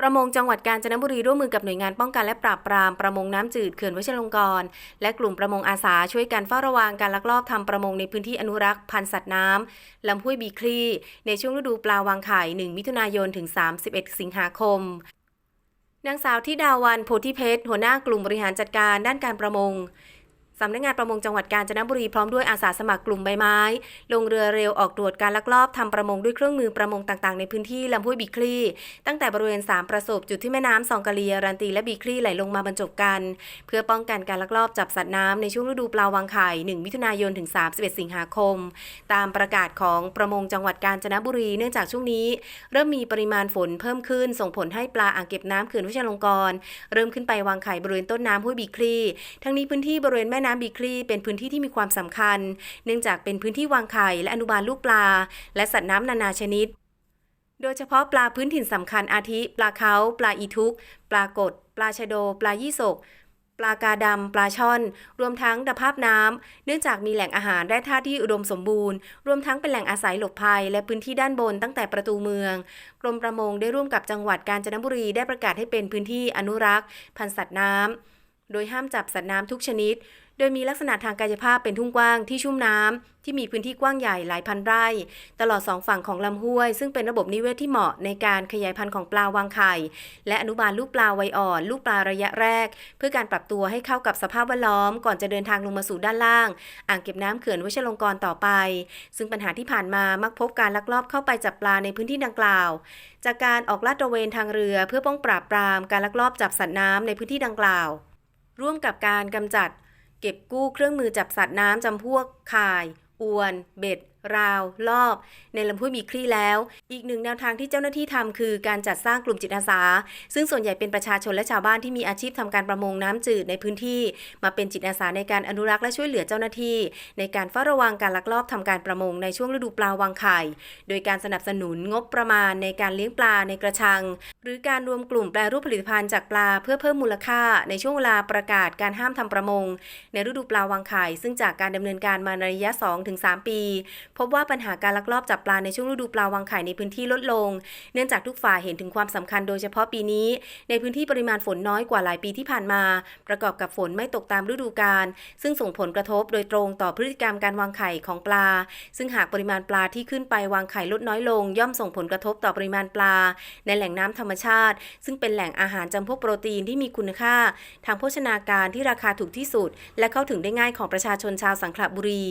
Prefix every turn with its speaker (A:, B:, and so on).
A: ประมงจังหวัดกาญจนบุรีร่วมมือกับหน่วยงานป้องกันและปราบปรามประมงน้ำจืดเขื่อนวชิรลงกรณ์และกลุ่มประมงอาสาช่วยกันเฝ้าระวังการลักลอบทำประมงในพื้นที่อนุรักษ์พันธุ์สัตว์น้ำลำห้วยบีคลีในช่วงฤดูปลาวางไข่ 1 มิถุนายนถึง 31 สิงหาคมนางสาวทิดาวันโพธิเพชรหัวหน้ากลุ่มบริหารจัดการด้านการประมง สำนักงานประมงจังหวัดกาญจนบุรีพร้อมด้วยอาสาสมัครกลุ่มใบไม้ ลงเรือเร็วออกตรวจการลักลอบทำประมงด้วยเครื่องมือประมงต่างๆ ในพื้นที่ลำห้วยบีคลีตั้งแต่บริเวณ3ประสบจุดที่แม่น้ำสองกะเลียรันตีและบีคลีไหลลงมาบรรจบกัน เพื่อป้องกันการลักลอบจับสัตว์น้ำในช่วงฤดูปลาวางไข่ 1 มิถุนายนถึง 31 สิงหาคม ตามประกาศของประมงจังหวัดกาญจนบุรีเนื่องจากช่วงนี้ เริ่มมีปริมาณฝนเพิ่มขึ้น ส่งผลให้ปลาอ่างเก็บน้ำเขื่อนวชิรลงกรเริ่มขึ้นไปวางไข่บริเวณต้นน้ำห้วยบีคลีทั้งนี้พื้นที่บริเวณแม่น้ำบีคลีเป็นพื้นที่ที่มีความสำคัญ เนื่องจากเป็นพื้นที่วางไข่และอนุบาลลูกปลา และสัตว์น้ำนานาชนิด โดยเฉพาะปลาพื้นถิ่นสำคัญอาทิ ปลาเค้าปลาอีทุก ปลากด ปลาชะโด ปลายี่สกปลากาดำ ปลาช่อน รวมทั้งตะภาพน้ำ เนื่องจากมีแหล่งอาหารได้ท่าที่อุดมสมบูรณ์ รวมทั้งเป็นแหล่งอาศัยหลบภัย และพื้นที่ด้านบนตั้งแต่ประตูเมือง กรมประมงได้ร่วมกับจังหวัดกาญจนบุรีได้ประกาศให้เป็นพื้นที่อนุรักษ์ พันธุ์สัตว์น้ำ โดยห้ามจับสัตว์น้ำทุกชนิด โดยมีลักษณะทางกายภาพเป็นทุ่งกว้างที่ชุ่มน้ำที่มีพื้นที่กว้างใหญ่หลายพันไร่ ตลอดสองฝั่งของลำห้วย ซึ่งเป็นระบบนิเวศที่เหมาะในการขยายพันธุ์ของปลาวางไข่ และอนุบาลลูกปลาวัยอ่อน ลูกปลาระยะแรก เพื่อการปรับตัวให้เข้ากับสภาพแวดล้อม ก่อนจะเดินทางลงมาสู่ด้านล่าง อ่างเก็บน้ำเขื่อนวชิรลงกรต่อไป ซึ่งปัญหาที่ผ่านมามักพบการลักลอบเข้าไปจับปลาในพื้นที่ดังกล่าว จากการออกลาดตระเวนทางเรือเพื่อป้องปราบปรามการลักลอบจับสัตว์น้ำในพื้นที่ดังกล่าว ร่วมกับการกำจัด เก็บกู้เครื่องมือจับสัตว์น้ำจำพวกข่าย อวน เบ็ด ราวลอบ ในลำห้วยมีคลี่แล้ว อีกหนึ่งแนวทางที่เจ้าหน้าที่ทำคือการจัดสร้างกลุ่มจิตอาสา ซึ่งส่วนใหญ่เป็นประชาชนและชาวบ้านที่มีอาชีพทำการประมงน้ำจืดในพื้นที่ มาเป็นจิตอาสาในการอนุรักษ์และช่วยเหลือเจ้าหน้าที่ ในการเฝ้าระวังการลักลอบทำการประมงในช่วงฤดูปลาวางไข่ โดยการสนับสนุนงบประมาณในการเลี้ยงปลาในกระชัง หรือการรวมกลุ่มแปรรูปผลิตภัณฑ์จากปลาเพื่อเพิ่มมูลค่า ในช่วงเวลาประกาศการห้ามทำประมง ในฤดูปลาวางไข่ซึ่งจากการดำเนินการมาในระยะ 2-3 ปีพบว่าปัญหาการลักลอบจับปลาในช่วงฤดูปลาวางไข่ในพื้นที่ลดลง เนื่องจากทุกฝ่ายเห็นถึงความสำคัญโดยเฉพาะปีนี้ ในพื้นที่ปริมาณฝนน้อยกว่าหลายปีที่ผ่านมา ประกอบกับฝนไม่ตกตามฤดูกาลซึ่งส่งผลกระทบโดยตรงต่อพฤติกรรมการวางไข่ของปลา ซึ่งหากปริมาณปลาที่ขึ้นไปวางไข่ลดน้อยลง ย่อมส่งผลกระทบต่อปริมาณปลา ในแหล่งน้ำธรรมชาติ ซึ่งเป็นแหล่งอาหารจำพวกโปรตีนที่มีคุณค่า ทางโภชนาการที่ราคาถูกที่สุด และเข้าถึงได้ง่ายของประชาชนชาวสังขละบุรี